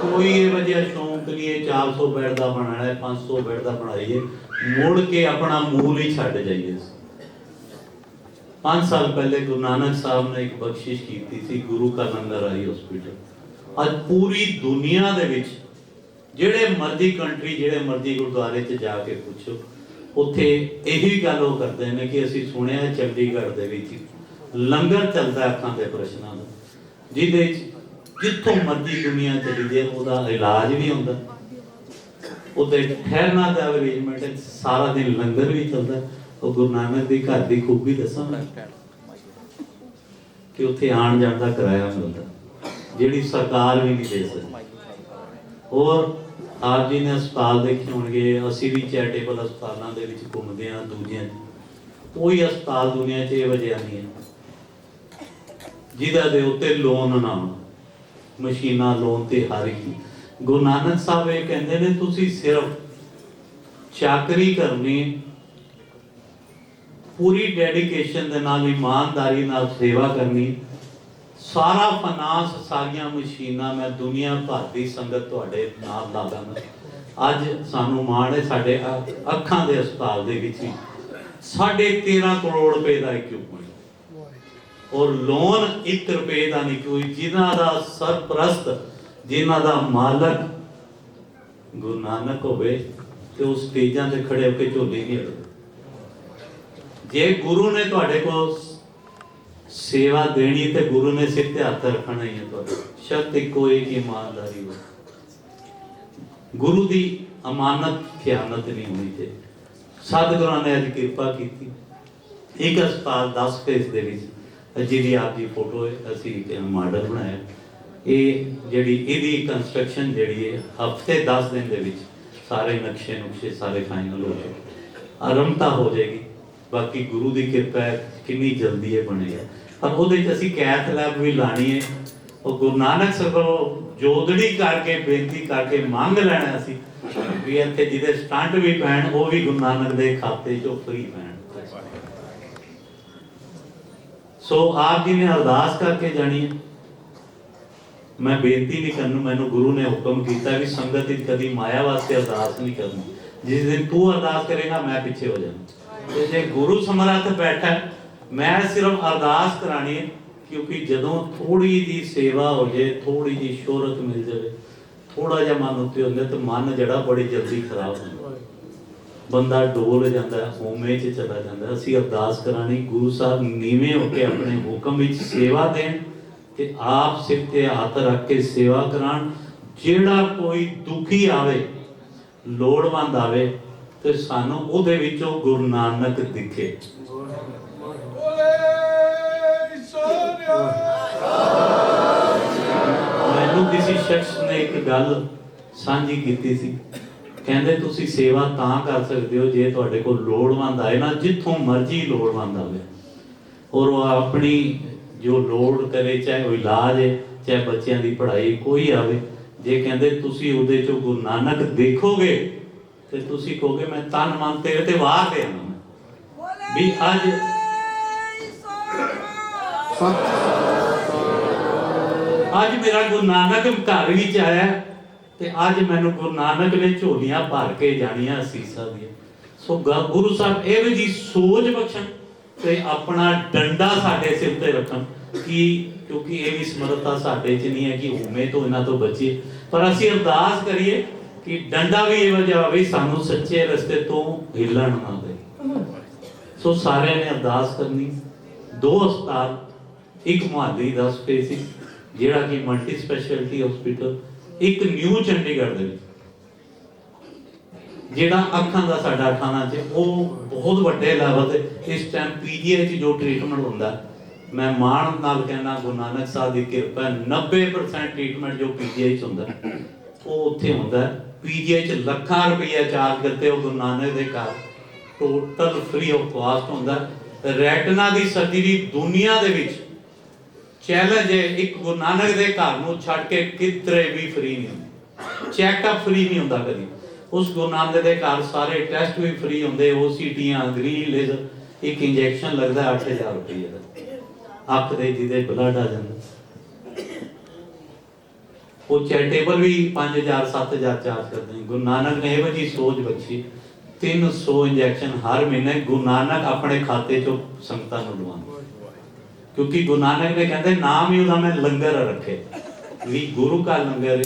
ਕੋਈ ਇਹ ਵਜ੍ਹਾ 400 ਬੈੱਡ ਦਾ ਬਣਾਣਾ ਹੈ 500 ਬੈੱਡ ਦਾ ਬਣਾਈਏ, ਮੁੜ ਕੇ ਆਪਣਾ ਮੂਲ ਹੀ ਛੱਡ ਜਾਈਏ। 5 ਸਾਲ ਪਹਿਲੇ ਗੁਰੂ ਨਾਨਕ ਸਾਹਿਬ ਨੇ ਇੱਕ ਬਖਸ਼ਿਸ਼ ਕੀਤੀ ਸੀ, ਗੁਰੂ ਕਾ ਲੰਗਰ ਆਈ ਹਸਪੀਟਲ ਅੱਜ ਪੂਰੀ ਦੁਨੀਆ ਦੇ ਵਿੱਚ ਜਿਹੜੇ ਮਰਜ਼ੀ ਕੰਟਰੀ ਜਿਹੜੇ ਮਰਜ਼ੀ ਗੁਰਦੁਆਰੇ 'ਚ ਜਾ ਕੇ ਪੁੱਛੋ, ਉੱਥੇ ਇਹੀ ਗੱਲ ਉਹ ਕਰਦੇ ਨੇ ਕਿ ਅਸੀਂ ਸੁਣਿਆ ਚੰਡੀਗੜ੍ਹ ਦੇ ਵਿੱਚ ਲੰਗਰ ਚੱਲਦਾ ਅੱਖਾਂ ਦੇ ਪ੍ਰਸ਼ਨਾਂ ਦਾ, ਜਿਹਦੇ ਜਿੱਥੋਂ ਮਰਜ਼ੀ ਦੁਨੀਆ ਚਲੀ ਜੇ ਉਹਦਾ ਇਲਾਜ ਵੀ ਹੁੰਦਾ। ਉਹਦੇ ਠਹਿਰਨਾ ਦਾ ਅਰੇਂਜਮੈਂਟ ਹੈ, ਸਾਰਾ ਦਿਨ ਲੰਗਰ ਵੀ ਚੱਲਦਾ ਉਹ ਗੁਰੂ ਨਾਨਕ ਦੀ ਘਰ ਦੀ ਖੂਬੀ ਦੱਸਾਂ ਕਿ ਉੱਥੇ ਆਣ ਜਾਣ ਦਾ ਕਿਰਾਇਆ ਮਿਲਦਾ ਜਿਹੜੀ ਸਰਕਾਰ ਵੀ ਨਹੀਂ ਦੇ ਸਕਦੀ। ਔਰ ਆਪ ਜੀ ਨੇ ਹਸਪਤਾਲ ਦੇਖੇ ਹੋਣਗੇ, ਅਸੀਂ ਵੀ ਚੈਰੀਟੇਬਲ ਹਸਪਤਾਲਾਂ ਦੇ ਵਿੱਚ ਘੁੰਮਦੇ ਹਾਂ, ਦੂਜਿਆਂ ਕੋਈ ਹਸਪਤਾਲ ਦੁਨੀਆ 'ਚ ਇਹ ਵਜ੍ਹਾ ਨਹੀਂ ਹੈ। ਜਿਹਦਾ ਦੇ ਉੱਤੇ ਲੋਨ ਨਾ ਮਸ਼ੀਨਾਂ ਲੋਨ ਤੇ ਹਰ ਇੱਕ। ਗੁਰੂ ਨਾਨਕ ਸਾਹਿਬ ਇਹ ਕਹਿੰਦੇ ਨੇ, ਤੁਸੀਂ ਸਿਰਫ ਚਾਕਰੀ ਕਰਨੀ ਪੂਰੀ ਡੈਡੀਕੇਸ਼ਨ ਦੇ ਨਾਲ, ਇਮਾਨਦਾਰੀ ਨਾਲ ਸੇਵਾ ਕਰਨੀ ਸਾਰਾ ਫਾਈਨਾਂਸ ਸਾਰੀਆਂ ਮਸ਼ੀਨਾਂ ਮੈਂ ਦੁਨੀਆ ਭਰ ਦੀ ਸੰਗਤ ਤੁਹਾਡੇ ਨਾਲ ਲਾ ਦਾਂਗਾ। ਅੱਜ ਸਾਨੂੰ ਮਾਣ ਹੈ, ਸਾਡੇ ਅੱਖਾਂ ਦੇ ਹਸਪਤਾਲ ਦੇ ਵਿੱਚ ਹੀ ਸਾਢੇ 13 ਕਰੋੜ ਰੁਪਏ ਦਾ ਇਕਵਿਪਮੈਂਟ ਔਰ ਲੋਨ 1 ਰੁਪਏ ਦਾ ਨਹੀਂ ਕੋਈ, ਜਿਨ੍ਹਾਂ ਦਾ ਸਰਪ੍ਰਸਤ ਜਿਨ੍ਹਾਂ ਦਾ ਮਾਲਕ ਗੁਰੂ ਨਾਨਕ ਹੋਵੇ ਤੇ ਉਹ ਸਟੇਜਾਂ ਤੇ ਖੜੇ ਹੋ ਕੇ ਝੋਲੀ ਨਹੀਂ ਅੜਦੇ ਜੇ ਗੁਰੂ ਨੇ ਤੁਹਾਡੇ ਕੋਲ ਸੇਵਾ ਦੇਣੀ ਤੇ ਗੁਰੂ ਨੇ ਸਿਰ ਤੇ ਹੱਥ ਰੱਖਣਾ ਹੀ ਹੈ ਤੁਹਾਡੇ ਸ਼ਰਤ ਇੱਕੋ ਹੀ ਇਮਾਨਦਾਰੀ ਹੋ ਗੁਰੂ ਦੀ ਅਮਾਨਤ ਖਿਆਨਤ ਨਹੀਂ ਹੋਣੀ ਤੇ ਸਤਿਗੁਰਾਂ ਨੇ ਅੱਜ ਕਿਰਪਾ ਕੀਤੀ। ਇੱਕ ਹਸਪਤਾਲ 10 ਫੇਸ ਦੇ ਵਿੱਚ ਜਿਹਦੀ ਆਪ ਦੀ ਫੋਟੋ ਹੈ। ਅਸੀਂ ਮਾਡਲ ਬਣਾਇਆ। ਇਹ ਜਿਹੜੀ ਇਹਦੀ ਕੰਸਟਰਕਸ਼ਨ ਜਿਹੜੀ ਹੈ ਹਫ਼ਤੇ 10 ਦਿਨ ਦੇ ਵਿੱਚ ਸਾਰੇ ਨਕਸ਼ੇ ਨੁਕਸ਼ੇ ਸਾਰੇ ਫਾਈਨਲ ਹੋ ਜਾਏ ਆਰੰਭਤਾ ਹੋ ਜਾਏਗੀ। ਬਾਕੀ ਗੁਰੂ ਦੀ ਕਿਰਪਾ ਹੈ ਕਿੰਨੀ ਜਲਦੀ ਇਹ ਬਣੇਗਾ। ਪਰ ਉਹਦੇ ਵਿੱਚ ਅਸੀਂ ਕੈਥ ਲੈਬ ਵੀ ਲਾਣੀ ਹੈ। ਉਹ ਗੁਰੂ ਨਾਨਕ ਕੋਲੋਂ ਜੋਦੜੀ ਕਰਕੇ ਬੇਨਤੀ ਕਰਕੇ ਮੰਗ ਲੈਣਾ ਸੀ ਵੀ ਇੱਥੇ ਜਿਹਦੇ ਸਟੰਟ ਵੀ ਪੈਣ ਉਹ ਵੀ ਗੁਰੂ ਨਾਨਕ ਦੇ ਖਾਤੇ 'ਚੋਂ ਫ੍ਰੀ ਪੈਣ। ਸੋ ਆਪ ਜੀ ਨੇ ਅਰਦਾਸ ਕਰਕੇ ਜਾਣੀ ਹੈ। ਮੈਂ ਬੇਨਤੀ ਨਹੀਂ ਕਰਨੂ, ਮੈਨੂੰ ਗੁਰੂ ਨੇ ਹੁਕਮ ਕੀਤਾ ਵੀ ਸੰਗਤ ਵਿੱਚ ਕਦੀ ਮਾਇਆ ਵਾਸਤੇ ਅਰਦਾਸ ਨਹੀਂ ਕਰਨੀ। ਜਿਸ ਦਿਨ ਤੂੰ ਅਰਦਾਸ ਕਰੇਗਾ, ਮੈਂ ਪਿੱਛੇ ਹੋ ਜਾਣਾ ਤੇ ਜੇ ਗੁਰੂ ਸਮਰੱਥ ਬੈਠਾ ਮੈਂ ਸਿਰਫ ਅਰਦਾਸ ਕਰਾਣੀ ਹੈ, ਕਿਉਂਕਿ ਜਦੋਂ ਥੋੜੀ ਜੀ ਸੇਵਾ ਹੋ ਜੇ ਥੋੜੀ ਜੀ ਸ਼ੋਹਰਤ ਮਿਲ ਜਾਵੇ ਥੋੜਾ ਜਿਹਾ ਮਨ ਉੱਤੇ ਹੁੰਦਾ ਤੇ ਮਨ ਜਿਹੜਾ ਬੜੀ ਜਲਦੀ ਖਰਾਬ ਹੁੰਦਾ। ਬੰਦਾ ਡੋਲ ਜਾਂਦਾ ਹੋਮੇ 'ਚ ਚਲਾ ਜਾਂਦਾ, ਅਸੀਂ ਅਰਦਾਸ ਕਰਾਣੀ, ਗੁਰੂ ਸਾਹਿਬ ਨੀਵੇਂ ਹੋ ਕੇ ਆਪਣੇ ਹੁਕਮ ਵਿੱਚ ਸੇਵਾ ਦੇਣ ਤੇ ਆਪ ਸਿਰ ਤੇ ਹੱਥ ਰੱਖ ਕੇ ਸੇਵਾ ਕਰਾਣ, ਜਿਹੜਾ ਕੋਈ ਦੁਖੀ ਆਵੇ, ਲੋੜਵੰਦ ਆਵੇ, ਤੇ ਸਾਨੂੰ ਉਹਦੇ ਵਿੱਚੋਂ ਗੁਰੂ ਨਾਨਕ ਦਿਖੇ। ਮੈਨੂੰ ਕਿਸੇ ਸ਼ਖਸ ਨੇ ਇੱਕ ਗੱਲ ਸਾਂਝੀ ਕੀਤੀ ਸੀ। ਕਹਿੰਦੇ, ਤੁਸੀਂ ਸੇਵਾ ਤਾਂ ਕਰ ਸਕਦੇ ਹੋ ਜੇ ਤੁਹਾਡੇ ਕੋਲ ਲੋੜਵੰਦ ਆਏ ਨਾ, ਜਿੱਥੋਂ ਮਰਜ਼ੀ ਲੋੜਵੰਦ ਆਵੇ। ਔਰ ਉਹ ਆਪਣੀ ਜੋ ਲੋੜ ਕਰੇ, ਚਾਹੇ ਉਹ ਇਲਾਜ ਹੈ, ਚਾਹੇ ਬੱਚਿਆਂ ਦੀ ਪੜ੍ਹਾਈ ਕੋਈ ਆਵੇ, ਜੇ ਕਹਿੰਦੇ ਤੁਸੀਂ ਉਹਦੇ ਚੋਂ ਗੁਰੂ ਨਾਨਕ ਦੇਖੋਗੇ, ਤੇ ਤੁਸੀਂ ਕਹੋਗੇ, ਮੈਂ ਤਨ ਮਨ ਤੇਰੇ ਤੇ ਵਾਰ ਦੇ ਆਵਾਂ ਵੀ ਅੱਜ ਅੱਜ ਮੇਰਾ ਗੁਰੂ ਨਾਨਕ ਘਰ ਵਿੱਚ ਆਇਆ ਤੇ ਅੱਜ ਮੈਨੂੰ ਗੁਰੂ ਨਾਨਕ ਨੇ ਝੋਲੀਆਂ ਭਰ ਕੇ ਜਾਣੀਆਂ ਅਸੀਸਾਂ ਦੀਆਂ। ਸੋ ਗੁਰੂ ਸਾਹਿਬ, ਇਹ ਜੀ ਸੋਚ ਬਖਸ਼ਣ। ਤੇ ਆਪਣਾ ਡੰਡਾ ਸਾਡੇ ਸਿਰ ਤੇ ਰੱਖਣ ਕਿ ਕਿਉਂਕਿ ਇਹ ਵੀ ਸਮਰੱਥਾ ਸਾਡੇ 'ਚ ਨਹੀਂ ਹੈ ਕਿ ਹੁਮੇ ਤੋਂ ਇਹਨਾਂ ਤੋਂ ਬਚੀਏ। ਪਰ ਅਸੀਂ ਅਰਦਾਸ ਕਰੀਏ ਕਿ ਡੰਡਾ ਵੀ ਇਹੋ ਜਿਹਾ ਹੋਵੇ, ਸਾਨੂੰ ਸੱਚੇ ਰਸਤੇ ਤੋਂ ਹਿੱਲਣ ਨਾ ਦੇ। ਸੋ ਸਾਰਿਆਂ ਨੇ ਅਰਦਾਸ ਕਰਨੀ। ਦੋ ਹਸਪਤਾਲ, ਇੱਕ ਮੁਹਾਲੀ ਦਾ ਸਪੇਸ ਸੀ, ਜਿਹੜਾ ਕਿ ਮਲਟੀ ਸਪੈਸ਼ਲਿਟੀ ਹਸਪੀਟਲ ਇੱਕ ਨਿਊ ਚੰਡੀਗੜ੍ਹ ਦੇ ਵਿੱਚ। ਜਿਹੜਾ ਅੱਖਾਂ ਦਾ ਸਾਡਾ ਖਾਣਾ ਚ ਉਹ ਬਹੁਤ ਵੱਡੇ ਲੈਵਲ ਤੇ ਇਸ ਟਾਈਮ ਪੀਜੀਆਈ ਚ ਜੋ ਟ੍ਰੀਟਮੈਂਟ ਹੁੰਦਾ ਮੈਂ ਮਾਣ ਨਾਲ ਕਹਿੰਦਾ ਗੁਰੂ ਨਾਨਕ ਸਾਹਿਬ ਦੀ ਕਿਰਪਾ ਹੈ, 90% ਟ੍ਰੀਟਮੈਂਟ ਜੋ ਪੀਜੀਆਈ ਚ ਹੁੰਦਾ ਉਹ ਉੱਥੇ ਹੁੰਦਾ ਪੀਜੀਆਈ ਚ ਲੱਖਾਂ ਰੁਪਈਆ ਚਾਰਜ ਕਰਦੇ ਉਹ ਗੁਰੂ ਨਾਨਕ ਦੇ ਘਰ ਟੋਟਲ ਫ੍ਰੀ ਆਫ ਕਾਸਟ ਹੁੰਦਾ ਰੈਟਨਾ ਦੀ ਸਰਜਰੀ ਦੁਨੀਆ ਦੇ ਵਿੱਚ ਚੈਲੰਜ ਹੈ ਇੱਕ ਗੁਰੂ ਨਾਨਕ ਦੇ ਘਰ ਨੂੰ ਛੱਡ ਕੇ ਕਿਤੇ ਵੀ ਫ੍ਰੀ ਨਹੀਂ ਹੁੰਦਾ। ਚੈੱਕਅਪ ਫ੍ਰੀ ਨਹੀਂ ਹੁੰਦਾ ਕਦੀ। ਉਸ ਗੁਰੂ ਨਾਨਕ ਦੇ ਘਰ ਸਾਰੇ ਟੈਸਟ ਵੀ ਫ੍ਰੀ ਹੁੰਦੇ ਓਸੀਟੀਆਂ ਗ੍ਰੀਨ ਲੇਜ਼ਰ ਇੱਕ ਇੰਜੈਕਸ਼ਨ ਲੱਗਦਾ 8000 ਰੁਪਏ ਦਾ। ਅੱਖ ਦੇ ਜਿਹਦੇ ਬਲੱਡ ਆ ਜਾਂਦਾ। ਉਹ ਚੈਰੀਟੇਬਲ ਵੀ 5000 7000 ਚਾਰਜ ਕਰਦੇ ਨੇ। ਗੁਰੂ ਨਾਨਕ ਨੇ ਇਹੋ ਜੀ ਸੋਚ ਬਖਸ਼ੀ। 300 ਇੰਜੈਕਸ਼ਨ ਹਰ ਮਹੀਨੇ ਗੁਰੂ ਨਾਨਕ ਆਪਣੇ ਖਾਤੇ ਚੋਂ ਸੰਗਤਾਂ ਨੂੰ ਲਵਾਉਂਦੇ। ਕਿਉਂਕਿ ਗੁਰੂ ਨਾਨਕ ਨੇ ਕਹਿੰਦੇ, ਨਾਮ ਹੀ ਉਹਦਾ ਮੈਂ ਲੰਗਰ ਰੱਖੇ ਵੀ ਗੁਰੂ ਕਾ ਲੰਗਰ,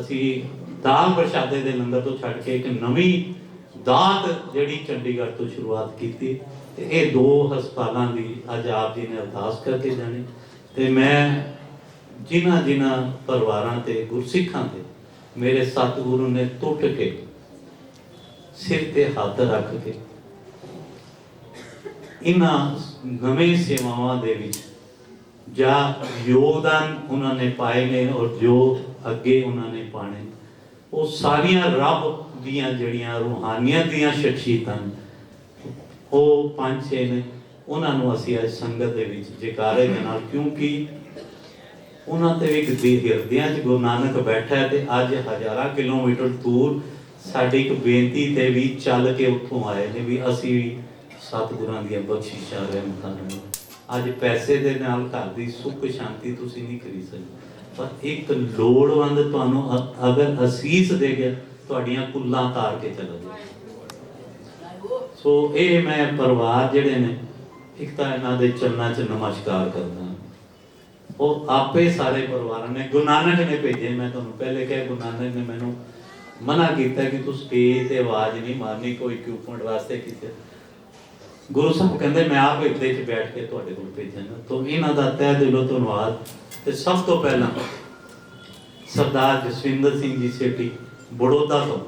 ਅਸੀਂ ਦਾਲ ਪ੍ਰਸ਼ਾਦੇ ਦੇ ਲੰਗਰ ਤੋਂ ਛੱਡ ਕੇ ਇੱਕ ਨਵੀਂ ਦਾਤ ਜਿਹੜੀ ਚੰਡੀਗੜ੍ਹ ਤੋਂ ਸ਼ੁਰੂਆਤ ਕੀਤੀ ਤੇ ਇਹ ਦੋ ਹਸਪਤਾਲਾਂ ਦੀ ਅੱਜ ਆਪ ਜੀ ਨੇ ਅਰਦਾਸ ਕਰਕੇ ਜਾਣੀ। ਤੇ ਮੈਂ ਜਿਨ੍ਹਾਂ ਜਿਨ੍ਹਾਂ ਪਰਿਵਾਰਾਂ ਤੇ, ਗੁਰਸਿੱਖਾਂ ਤੇ ਮੇਰੇ ਸਤਿਗੁਰੂ ਨੇ ਟੁੱਟ ਕੇ ਸਿਰ ਤੇ ਹੱਥ ਰੱਖ ਕੇ ਇਹਨਾਂ ਨਵੇਂ ਸੇਵਾਵਾਂ ਦੇ ਵਿੱਚ ਜਾਂ ਯੋਗਦਾਨ ਉਹਨਾਂ ਨੇ ਪਾਏ ਨੇ ਔਰ ਜੋ ਅੱਗੇ ਉਹਨਾਂ ਨੇ ਪਾਣੇ ਉਹ ਸਾਰੀਆਂ ਰੱਬ ਦੀਆਂ ਜਿਹੜੀਆਂ ਰੂਹਾਨੀਅਤ ਦੀਆਂ ਸ਼ਖਸੀਅਤਾਂ ਉਹ ਪੰਜ ਛੇ ਨੇ। ਉਹਨਾਂ ਨੂੰ ਅਸੀਂ ਅੱਜ ਸੰਗਤ ਦੇ ਵਿੱਚ ਜਕਾਰੇ ਦੇ ਨਾਲ ਕਿਉਂਕਿ ਉਹਨਾਂ ਤੇ ਇੱਕ ਦੇ ਹਿਰਦਿਆਂ 'ਚ ਗੁਰੂ ਨਾਨਕ ਬੈਠਾ ਹੈ ਤੇ ਅੱਜ ਹਜ਼ਾਰਾਂ ਕਿਲੋਮੀਟਰ ਦੂਰ ਸਾਡੀ ਇੱਕ ਬੇਨਤੀ ਤੇ ਵੀ ਚੱਲ ਕੇ ਉੱਥੋਂ ਆਏ ਨੇ ਵੀ ਅਸੀਂ ਵੀ ਸਤਿਗੁਰਾਂ ਦੀਆਂ ਬਖਸ਼ਿਸ਼ਾਂ ਰਹਿਮਤਾਂ ਨੇ ਅੱਜ ਪੈਸੇ ਦੇ ਨਾਲ ਘਰ ਦੀ ਸੁੱਖ ਸ਼ਾਂਤੀ ਤੁਸੀਂ ਨਹੀਂ ਖਰੀਦ ਸਕਦੇ। ਪਰ ਇੱਕ ਲੋੜਵੰਦ ਤੁਹਾਨੂੰ ਅਗਰ ਅਸੀਸ ਦੇ ਗਿਆ, ਤੁਹਾਡੀਆਂ ਕੁੱਲਾਂ ਤਾਰ ਕੇ ਚਲਾ ਜਾਏ ਸੋ ਇਹ ਮੈਂ ਪਰਿਵਾਰ ਜਿਹੜੇ ਨੇ, ਇੱਕ ਤਾਂ ਇਹਨਾਂ ਦੇ ਚਰਨਾਂ 'ਚ ਨਮਸਕਾਰ ਕਰਦਾ ਉਹ ਆਪੇ ਸਾਰੇ ਪਰਿਵਾਰਾਂ ਨੇ ਗੁਰੂ ਨਾਨਕ ਨੇ ਭੇਜੇ ਮੈਂ ਤੁਹਾਨੂੰ ਪਹਿਲੇ ਕਿਹਾ, ਗੁਰੂ ਨਾਨਕ ਨੇ ਮੈਨੂੰ ਮਨਾ ਕੀਤਾ ਕਿ ਤੂੰ ਸਟੇਜ ਤੇ ਆਵਾਜ਼ ਨਹੀਂ ਮਾਰਨੀ, ਕੋਈ ਇਕਵਿਪਮੈਂਟ ਵਾਸਤੇ ਕਿਸੇ ਗੁਰੂ ਸਾਹਿਬ ਕਹਿੰਦੇ, ਮੈਂ ਆਪ ਇੱਥੇ 'ਚ ਬੈਠ ਕੇ ਤੁਹਾਡੇ ਕੋਲ ਭੇਜਾਂਗਾ। ਤੋਂ ਇਹਨਾਂ ਦਾ ਤਹਿ ਦਿਲੋਂ ਧੰਨਵਾਦ ਤੇ ਸਭ ਤੋਂ ਪਹਿਲਾਂ ਸਰਦਾਰ ਜਸਵਿੰਦਰ ਸਿੰਘ ਜੀ ਸੇਠੀ ਬੜੌਦਾ ਤੋਂ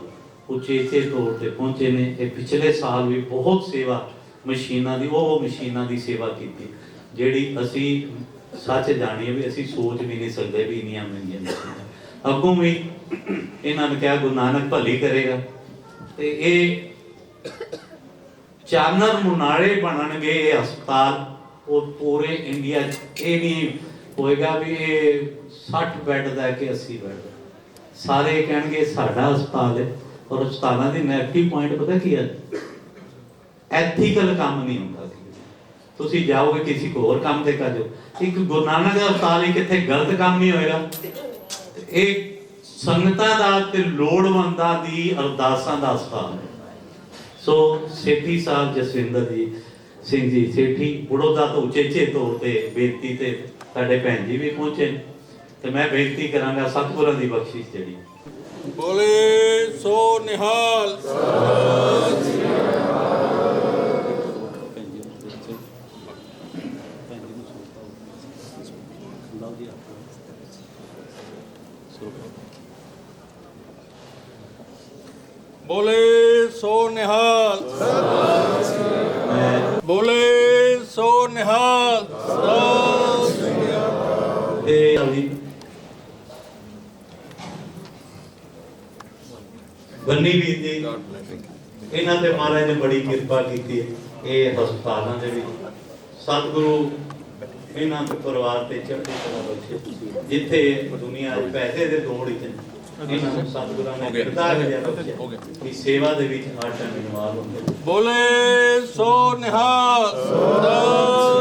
ਉਚੇਚੇ ਤੌਰ ਤੇ ਪਹੁੰਚੇ ਨੇ। ਇਹ ਪਿਛਲੇ ਸਾਲ ਵੀ ਬਹੁਤ ਸੇਵਾ ਮਸ਼ੀਨਾਂ ਦੀ, ਉਹ ਮਸ਼ੀਨਾਂ ਦੀ ਸੇਵਾ ਕੀਤੀ, ਜਿਹੜੀ ਅਸੀਂ ਸੱਚ ਜਾਣੀਏ ਵੀ ਅਸੀਂ ਸੋਚ ਵੀ ਨਹੀਂ ਸਕਦੇ ਵੀ ਇੰਨੀਆਂ ਮਹਿੰਗੀਆਂ ਮਸ਼ੀਨਾਂ। ਅੱਗੋਂ ਵੀ ਇਹਨਾਂ ਨੇ ਕਿਹਾ, ਗੁਰੂ ਨਾਨਕ ਭਲੀ ਕਰੇਗਾ। ਤੇ ਇਹ ਚਾਨਰ ਮੁਨਾਰੇ ਬਣਨਗੇ, ਇਹ ਹਸਪਤਾਲ, ਉਹ ਪੂਰੇ ਇੰਡੀਆ 'ਚ। ਇਹ ਨਹੀਂ ਹੋਏਗਾ ਵੀ ਇਹ 60 ਬੈੱਡ ਦਾ ਕਿ 80 ਬੈੱਡ। ਦਾ ਸਾਰੇ ਕਹਿਣਗੇ ਸਾਡਾ ਹਸਪਤਾਲ ਹੈ ਔਰ ਹਸਪਤਾਲਾਂ ਦੀ ਨੈਗੇਟਿਵ ਪੁਆਇੰਟ ਪਤਾ ਕੀ ਹੈ? ਐਥੀਕਲ ਕੰਮ ਨਹੀਂ ਹੁੰਦਾ ਤੁਸੀਂ ਜਾਓਗੇ ਕਿਸੇ ਕੋ ਹੋਰ ਕੰਮ ਤੇ ਕਰ ਜਾਓ। ਇੱਕ ਗੁਰੂ ਨਾਨਕ ਦਾ ਹਸਪਤਾਲ ਹੀ ਕਿੱਥੇ ਗਲਤ ਕੰਮ ਨਹੀਂ ਹੋਏਗਾ। ਇਹ ਸੰਗਤਾਂ ਦਾ ਤੇ ਲੋੜਵੰਦਾਂ ਦੀ ਅਰਦਾਸਾਂ ਦਾ ਹਸਪਤਾਲ ਸੋ ਸੇਠੀ ਸਾਹਿਬ ਜਸਵਿੰਦਰ ਜੀ, ਸਿੰਘ ਜੀ, ਸੇਠੀ, ਬੜੋਦਾ ਤੋਂ ਉਚੇਚੇ ਤੌਰ ਤੇ ਬੇਨਤੀ ਤੇ ਸਾਡੇ ਭੈਣ ਜੀ ਵੀ ਪਹੁੰਚੇ ਤੇ ਮੈਂ ਬੇਨਤੀ ਕਰਾਂਗਾ ਸਤਿਗੁਰਾਂ ਦੀ ਬਖਸ਼ਿਸ਼ ਜਿਹੜੀ। ਬੋਲੇ ਸੋ ਨਿਹਾਲ। ਬੋਲੇ ਸੋ ਨਿਹਾਲ। ਬੋਲੇ ਸੋ ਨਿਹਾਲ। ਬੰਨੀ ਵੀ ਜੀ ਇਹਨਾਂ ਤੇ ਮਹਾਰਾਜ ਨੇ ਬੜੀ ਕਿਰਪਾ ਕੀਤੀ। ਹੈ ਇਹ ਹਸਪਤਾਲਾਂ ਦੇ ਵਿੱਚ ਸਤਿਗੁਰੂ ਇਹਨਾਂ ਦੇ ਪਰਿਵਾਰ ਤੇ ਚੜ੍ਹਦੀ ਕਲਾ ਬਖਸ਼ੇ ਜਿੱਥੇ ਦੁਨੀਆ ਪੈਸੇ ਦੇ ਦੌੜ ਵਿੱਚ ਇਹਨਾਂ ਨੂੰ ਸਤਿਗੁਰਾਂ ਨੇ ਕਿਰਦਾਰ ਜਿਹਾ ਬਖਸ਼ਿਆ। ਕਿ ਸੇਵਾ ਦੇ ਵਿੱਚ ਹਰ ਟਾਈਮ ਇਨਵਾਲ ਹੁੰਦੇ। ਬੋਲੇ ਸੋ ਨਿਹਾਲ।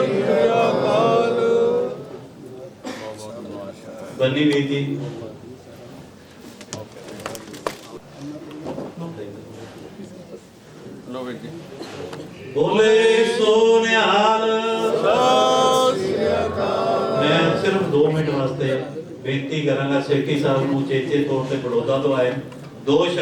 ਸ੍ਰੀ ਅਕਾਲ। ਬੰਨੀ ਵੀ ਜੀ ਲੋ ਬੋਲੇ ਸੋ ਨਿਹਾਲ ਮੈਂ ਸਿਰਫ 2 ਮਿੰਟ ਵਾਸਤੇ ਬੇਨਤੀ ਕਰਾਂਗਾ ਸੇਠੀ ਸਾਹਿਬ ਨੂੰ ਚੇਚੇ ਤੌਰ ਤੇ ਬੜੌਦਾ ਤੋਂ ਆਏ। ਦੋ ਸ਼ਬਦ